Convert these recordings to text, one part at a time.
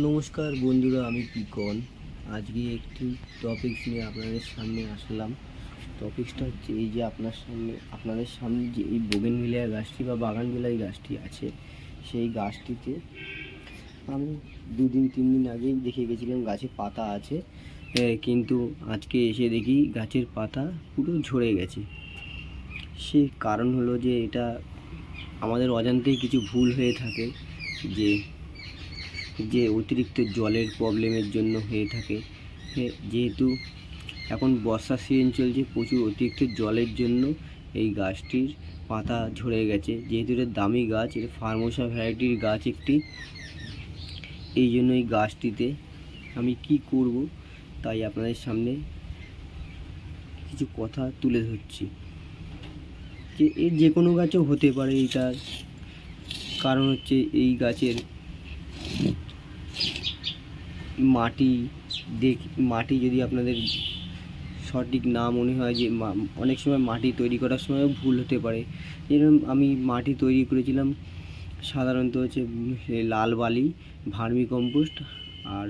নমস্কার বন্ধুরা, আমি পিকন। আজকে একটি টপিকস নিয়ে আপনাদের সামনে আসলাম। টপিকসটা হচ্ছে এই যে আপনার সামনে, আপনাদের সামনে যে এই বোগেনভিলিয়া গাছটি বা বাগানবিলাই গাছটি আছে, সেই গাছটিতে আমি দুদিন তিন দিন আগেই দেখে গেছিলাম গাছে পাতা আছে। কিন্তু আজকে এসে দেখি গাছের পাতা পুরো ঝরে গেছে। সে কারণ হলো যে এটা আমাদের অজান্তেই কিছু ভুল হয়ে থাকে যে যে অতিরিক্ত জলের প্রবলেমের জন্য হয়ে থাকে। যেহেতু এখন বর্ষার সিজন চলছে, প্রচুর অতিরিক্ত জলের জন্য এই গাছটির পাতা ঝরে গেছে। যেহেতু এটা দামি গাছ, এটা ফার্মোসা ভ্যারাইটির গাছ একটি। এই জন্য এই গাছটিতে আমি কি করব, তাই আপনাদের সামনে কিছু কথা তুলে ধরছি। যে এর যে কোনো গাছও হতে পারে এইটার। কারণ হচ্ছে এই গাছের মাটি দেখ, মাটি যদি আপনাদের সঠিক না মনে হয় যে অনেক সময় মাটি তৈরি করার সময়ও ভুল হতে পারে। যেরকম আমি মাটি তৈরি করেছিলাম, সাধারণত হচ্ছে লাল বালি, ভার্মি কম্পোস্ট আর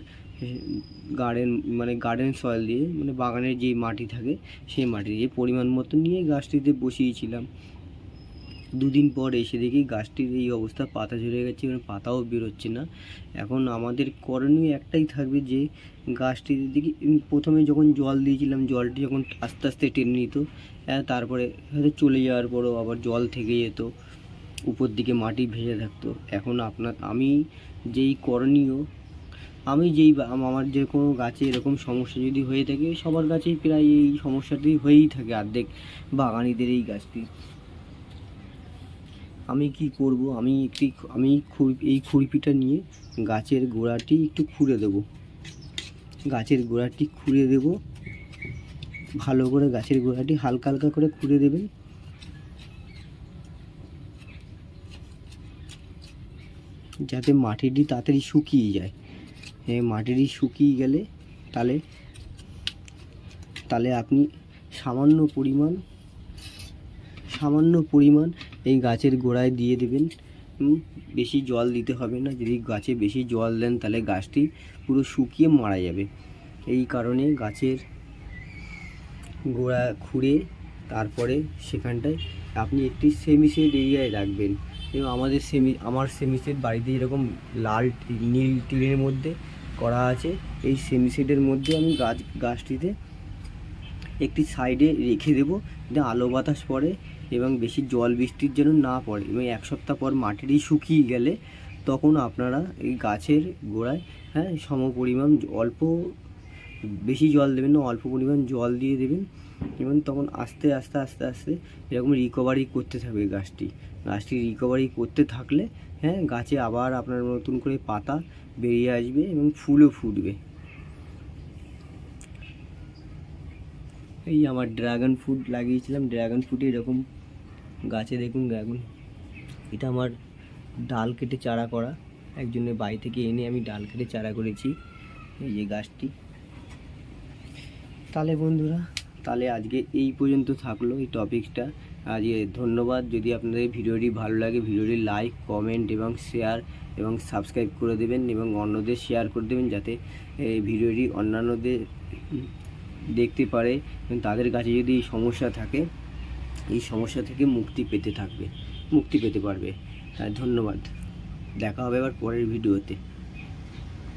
গার্ডেন মানে গার্ডেন সয়েল দিয়ে মানে বাগানের যে মাটি থাকে, সেই মাটি দিয়ে পরিমাণ মতো নিয়ে গাছটিতে বসিয়েছিলাম। দুদিন পর এসে দেখি গাছটির এই অবস্থা পাতা ঝরে গেছে এবং পাতাও বেরোচ্ছে না। এখন আমাদের করণীয় একটাই থাকবে যে গাছটির দিকে প্রথমে যখন জল দিয়েছিলাম জলটি যখন আস্তে আস্তে টেনে নিত আহ, তারপরে হয়তো চলে যাওয়ার পরও আবার জল থেকে যেত উপর দিকে মাটি ভেসে থাকতো। এখন আপনার আমি যেই করণীয় আমি যেই আমার যে কোনো গাছে এরকম সমস্যা যদি হয়ে থাকে সবার গাছেই প্রায় এই সমস্যাটি হয়েই থাকে অর্ধেক বাগানিদের এই গাছটি। আমি কি করব? আমি একটি আমি এই খুরপিটা নিয়ে গাছের গোড়াটি একটু খুঁড়ে দেব। গাছের গোড়াটি খুঁড়ে দেব। ভালো করে গাছের গোড়াটি হালকা হালকা করে খুঁড়ে দেবেন। যাতে মাটিটি তাড়াতাড়ি শুকিয়ে যায়। এই মাটিটি শুকিয়ে গেলে তাহলে তাহলে আপনি সামান্য পরিমাণ সামান্য পরিমাণ এই গাছের গোড়ায় দিয়ে দেবেন। বেশি জল দিতে হবে না। যদি গাছে বেশি জল দেন তাহলে গাছটি পুরো শুকিয়ে মারা যাবে। এই কারণে গাছের গোড়া খুঁড়ে তারপরে সেখানটায় আপনি একটি সেমিসেড এরিয়ায় রাখবেন। এবং আমাদের সেমি, আমার সেমিসেড বাড়িতে এরকম লাল নীল টিনের মধ্যে করা আছে। এই সেমিসেডের মধ্যে আমি গাছ, গাছটিতে একটি সাইডে রেখে দেবো। যাতে আলো বাতাস পড়ে এবং বেশি জল বৃষ্টির যেন না পড়ে এবং এক সপ্তাহ পর মাটিটি শুকিয়ে গেলে তখন আপনারা এই গাছের গোড়ায় হ্যাঁ সম পরিমাণ অল্প বেশি জল দেবেন না, অল্প পরিমাণ জল দিয়ে দেবেন এবং তখন আস্তে আস্তে আস্তে আস্তে এরকম রিকভারি করতে থাকবে গাছটি। গাছটি রিকভারি করতে থাকলে হ্যাঁ গাছে আবার আপনার নতুন করে পাতা বেরিয়ে আসবে এবং ফুলও ফুটবে। এই আমার ড্রাগন ফ্রুট লাগিয়েছিলাম ড্রাগন ফ্রুটে এরকম গাছে দেখুন ড্রাগন এটা আমার ডাল কেটে চারা করা। একজনের বাড়ি থেকে এনে আমি ডাল কেটে চারা করেছি, এই যে গাছটি। তাহলে বন্ধুরা, তাহলে আজকে এই পর্যন্ত থাকল এই টপিকটা আজকে ধন্যবাদ। যদি আপনাদের ভিডিওটি ভালো লাগে, ভিডিওটি লাইক, কমেন্ট এবং শেয়ার এবং সাবস্ক্রাইব করে দেবেন এবং অন্যদের শেয়ার করে দেবেন যাতে এই ভিডিওটি অন্যান্যদের দেখতে পারে এবং তাদের কাছে যদি সমস্যা থাকে এই সমস্যা থেকে মুক্তি পেতে থাকবে, মুক্তি পেতে পারবে। হ্যাঁ ধন্যবাদ। দেখা হবে আবার পরের ভিডিওতে।